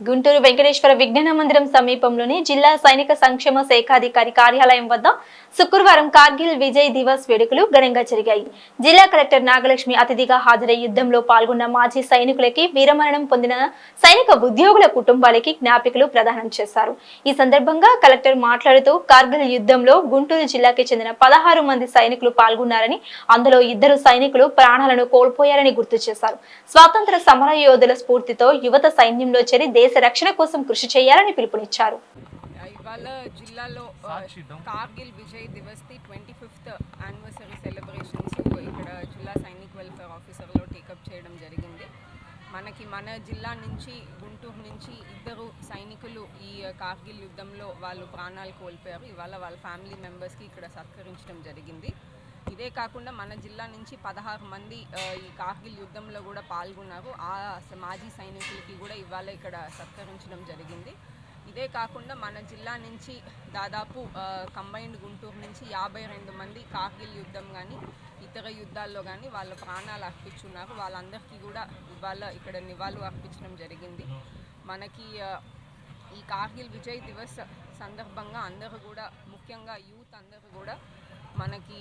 గుంటూరు వెంకటేశ్వర విజ్ఞాన మందిరం సమీపంలోని జిల్లా సైనిక సంక్షేమ శాఖాధికారి కార్యాలయం వద్ద శుక్రవారం కార్గిల్ విజయ్ దివస్ వేడుకలు ఘనంగా జరిగాయి. జిల్లా కలెక్టర్ నాగలక్ష్మి అతిథిగా హాజరై యుద్ధంలో పాల్గొన్న మాజీ సైనికులకి వీరమరణం పొందిన సైనిక ఉద్యోగుల కుటుంబాలకి జ్ఞాపికలు ప్రదానం చేశారు. ఈ సందర్భంగా కలెక్టర్ మాట్లాడుతూ కార్గిల్ యుద్ధంలో గుంటూరు జిల్లాకి చెందిన పదహారు మంది సైనికులు పాల్గొన్నారని అందులో ఇద్దరు సైనికులు ప్రాణాలను కోల్పోయారని గుర్తు చేశారు. స్వాతంత్ర సమర యోధుల స్ఫూర్తితో యువత సైన్యంలో చేరి దేశ రక్షణ కోసం కృషి చేయాలని పిలుపునిచ్చారు. ఇవాళ జిల్లాలో Kargil Vijay Diwas the twenty fifth anniversary celebrations ఇక్కడ జిల్లా సైనిక్ వెల్ఫేర్ ఆఫీసర్లో టేకప్ చేయడం జరిగింది. మనకి మన జిల్లా నుంచి గుంటూరు నుంచి ఇద్దరు సైనికులు ఈ కార్గిల్ యుద్ధంలో వాళ్ళు ప్రాణాలు కోల్పోయారు. ఇవాళ వాళ్ళ ఫ్యామిలీ మెంబర్స్కి ఇక్కడ సత్కరించడం జరిగింది. ఇదే కాకుండా మన జిల్లా నుంచి పదహారు మంది ఈ కార్గిల్ యుద్ధంలో కూడా పాల్గొన్నారు. ఆ మాజీ సైనికులకి కూడా ఇవాళ ఇక్కడ సత్కరించడం జరిగింది. ఇదే కాకుండా మన జిల్లా నుంచి దాదాపు కంబైన్డ్ గుంటూరు నుంచి యాభై రెండు మంది కార్గిల్ యుద్ధం కానీ ఇతర యుద్ధాల్లో కానీ వాళ్ళ ప్రాణాలు అర్పించున్నారు. వాళ్ళందరికీ కూడా ఇవాళ ఇక్కడ నివాళులు అర్పించడం జరిగింది. మనకి ఈ కార్గిల్ విజయ్ దివస్ సందర్భంగా అందరూ కూడా ముఖ్యంగా యూత్ అందరూ కూడా మనకి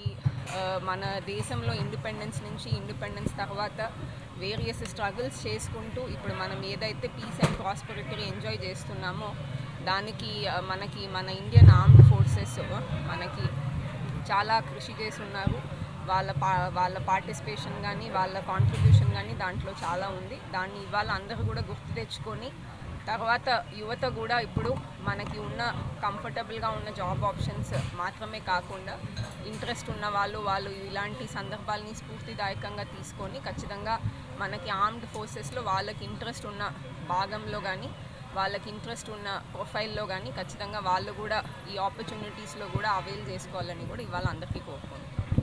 మన దేశంలో ఇండిపెండెన్స్ నుంచి ఇండిపెండెన్స్ తర్వాత వేరియస్ స్ట్రగుల్స్ చేసుకుంటూ ఇప్పుడు మనం ఏదైతే పీస్ అండ్ ప్రాస్పరిటీ ఎంజాయ్ చేస్తున్నామో దానికి మనకి మన ఇండియన్ ఆర్మ్డ్ ఫోర్సెస్ మనకి చాలా కృషి చేస్తున్నారు. వాళ్ళ పా వాళ్ళ పార్టిసిపేషన్ కానీ వాళ్ళ కాంట్రిబ్యూషన్ కానీ దాంట్లో చాలా ఉంది. దాన్ని ఇవాళ అందరూ కూడా గుర్తు తెచ్చుకొని తర్వాత యువత కూడా ఇప్పుడు మనకి ఉన్న కంఫర్టబుల్గా ఉన్న జాబ్ ఆప్షన్స్ మాత్రమే కాకుండా ఇంట్రెస్ట్ ఉన్న వాళ్ళు వాళ్ళు ఇలాంటి సందర్భాలని స్ఫూర్తిదాయకంగా తీసుకొని ఖచ్చితంగా మనకి ఆర్మ్డ్ ఫోర్సెస్లో వాళ్ళకి ఇంట్రెస్ట్ ఉన్న భాగంలో కానీ వాళ్ళకి ఇంట్రెస్ట్ ఉన్న ప్రొఫైల్లో కానీ ఖచ్చితంగా వాళ్ళు కూడా ఈ ఆపర్చునిటీస్లో కూడా అవైల్ చేసుకోవాలని కూడా ఇవాళ అందరికీ కోరుకుంటున్నాను